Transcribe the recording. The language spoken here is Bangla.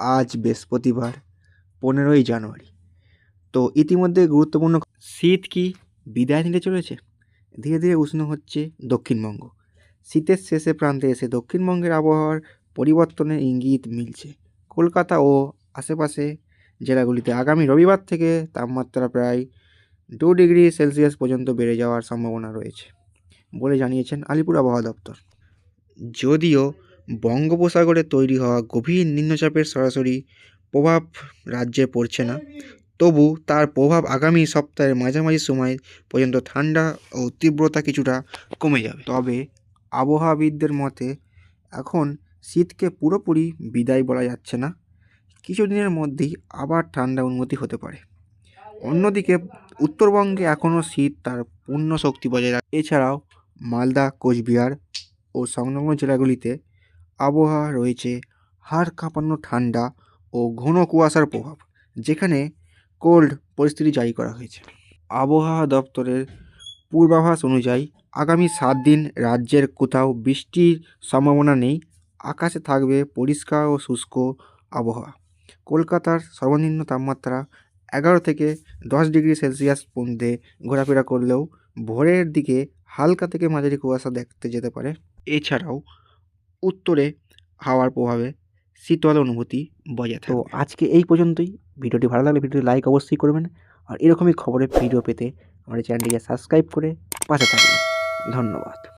আজ বৃহস্পতিবার, পনেরোই জানুয়ারি। তো ইতিমধ্যে গুরুত্বপূর্ণ শীত কি বিদায় নিতে চলেছে? ধীরে ধীরে উষ্ণ হচ্ছে দক্ষিণবঙ্গ। শীতের শেষে প্রান্তে এসে দক্ষিণবঙ্গের আবহাওয়ার পরিবর্তনের ইঙ্গিত মিলছে। কলকাতা ও আশেপাশে জেলাগুলিতে আগামী রবিবার থেকে তাপমাত্রা প্রায় দু ডিগ্রি সেলসিয়াস পর্যন্ত বেড়ে যাওয়ার সম্ভাবনা রয়েছে, বলে জানিয়েছেন আলিপুর আবহাওয়া দপ্তর। যদিও বঙ্গোপসাগরে তৈরি হওয়া গভীর নিম্নচাপের সরাসরি প্রভাব রাজ্যে পড়ছে না। তবু তার প্রভাব আগামী সপ্তাহের মাঝামাঝি সময় পর্যন্ত ঠান্ডা ও তীব্রতা কিছুটা কমে যাবে। তবে আবহাওয়াবিদদের মতে, এখন শীতকে পুরোপুরি বিদায় বলা যাচ্ছে না। কিছুদিনের মধ্যেই আবার ঠান্ডা উন্নতি হতে পারে। অন্যদিকে, উত্তরবঙ্গে এখনও শীত তার পূর্ণ শক্তি বজায় রাখে। এছাড়াও মালদা, কোচবিহার ও সংলগ্ন জেলাগুলিতে আবহাওয়া রয়েছে হাড় কাঁপানো ঠান্ডা ও ঘন কুয়াশার প্রভাব, যেখানে কোল্ড পরিস্থিতি জারি করা হয়েছে। আবহাওয়া দপ্তরের পূর্বাভাস অনুযায়ী আগামী সাত দিন রাজ্যের কোথাও বৃষ্টির সম্ভাবনা নেই, আকাশে থাকবে পরিষ্কার ও শুষ্ক আবহাওয়া। কলকাতার সর্বনিম্ন তাপমাত্রা এগারো থেকে দশ ডিগ্রি সেলসিয়াস মধ্যে ঘোরাফেরা করলেও ভোরের দিকে হালকা থেকে মাঝারি কুয়াশা দেখতে যেতে পারে। এছাড়াও উত্তরে হাওয়ার প্রভাবে শীতল অনুভূতি বজায় থাকে তো আজকে এই পর্যন্তই। ভিডিওটি ভালো লাগলে ভিডিওটি লাইক অবশ্যই করবেন আর এরকমই খবরের ভিডিও পেতে আমাদের চ্যানেলটিকে সাবস্ক্রাইব করে পাশে থাকবেন। ধন্যবাদ।